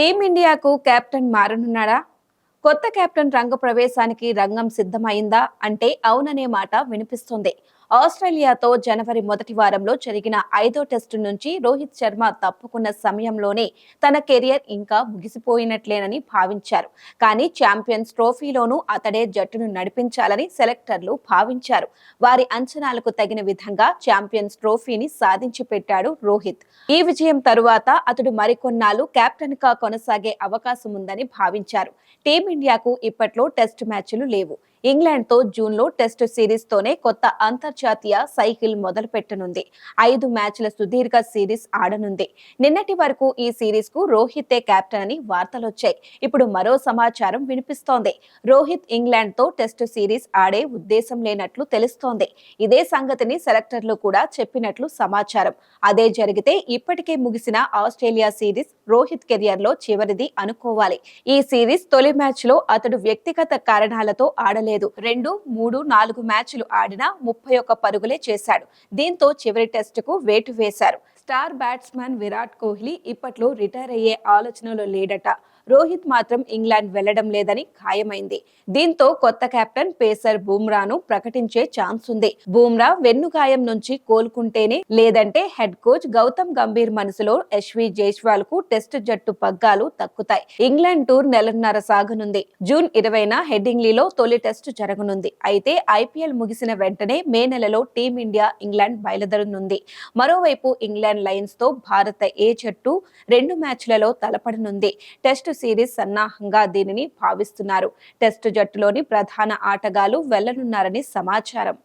టీమిండియాకు కెప్టెన్ మారనున్నాడా? కొత్త కెప్టెన్ రంగ ప్రవేశానికి రంగం సిద్ధమైందా? అంటే అవుననే మాట వినిపిస్తుంది. ఆస్ట్రేలియాతో జనవరి మొదటి వారంలో జరిగిన ఐదో టెస్టు నుంచి రోహిత్ శర్మ తప్పుకున్న సమయంలోనే తన కెరియర్ ఇంకా ముగిసిపోయినట్లేనని భావించారు. కానీ ఛాంపియన్స్ ట్రోఫీలోనూ అతడే జట్టును నడిపించాలని సెలెక్టర్లు భావించారు. వారి అంచనాలకు తగిన విధంగా ఛాంపియన్స్ ట్రోఫీని సాధించి పెట్టాడు రోహిత్. ఈ విజయం తరువాత అతడు మరికొన్నాళ్ళు కెప్టెన్గా కొనసాగే అవకాశం ఉందని భావించారు. టీమిండియాకు ఇప్పట్లో టెస్ట్ మ్యాచ్లు లేవు. ఇంగ్లాండ్తో జూన్లో టెస్టు సిరీస్తోనే టెస్ట్ సిరీస్ తోనే కొత్త అంతర్జాతీయ సైకిల్ మొదలుపెట్టనుంది. ఐదు మ్యాచ్ల సుదీర్ఘ సిరీస్ ఆడనుంది. నిన్నటి వరకు ఈ సిరీస్కు రోహితే కెప్టెన్ అని వార్తలొచ్చాయి. ఇప్పుడు మరో సమాచారం వినిపిస్తోంది. రోహిత్ ఇంగ్లాండ్తో టెస్ట్ సిరీస్ ఆడే ఉద్దేశం లేనట్లు తెలుస్తోంది. ఇదే సంగతిని సెలెక్టర్లు కూడా చెప్పినట్లు సమాచారం. అదే జరిగితే ఇప్పటికే ముగిసిన ఆస్ట్రేలియా సిరీస్ రోహిత్ కెరియర్లో చివరిది అనుకోవాలి. ఈ సిరీస్ తొలి మ్యాచ్లో అతడు వ్యక్తిగత కారణాలతో ఆడలేదు రెండు మూడు నాలుగు మ్యాచ్లు ఆడినా ముప్పై ఒక్క పరుగులే చేశాడు. దీంతో చివరి టెస్టుకు వేటు వేశారు. స్టార్ బ్యాట్స్మన్ విరాట్ కోహ్లీ ఇప్పట్లో రిటైర్ అయ్యే ఆలోచనలో లేడట. రోహిత్ మాత్రం ఇంగ్లాండ్ వెళ్ళడం లేదని ఖాయమైంది. దీంతో కొత్త కెప్టెన్ పేసర్ బూమ్రాను ప్రకటించే ఛాన్స్ ఉంది. బూమ్రా వెన్నుగాయం నుంచి కోలుకుంటేనే లేదంటే హెడ్ కోచ్ గౌతమ్ గంభీర్ మనసులో యశ్వి జైస్వాల్కు టెస్ట్ జట్టు పగ్గాలు తక్కుతాయి. ఇంగ్లాండ్ టూర్ నెలన్నర సాగనుంది. జూన్ ఇరవైన హెడ్డింగ్లీలో తొలి టెస్ట్ జరగనుంది. అయితే ఐపీఎల్ ముగిసిన వెంటనే మే నెలలో టీమిండియా ఇంగ్లాండ్ బయలుదేరనుంది. మరోవైపు ఇంగ్లాండ్ లయన్స్తో భారత ఏ జట్టు రెండు మ్యాచ్లలో తలపడనుంది. టెస్ట్ సిరీస్ సన్నాహంగా దీనిని భావిస్తున్నారు. టెస్ట్ జట్టులోని ప్రధాన ఆటగాళ్ళు వెళ్ళనున్నారని సమాచారం.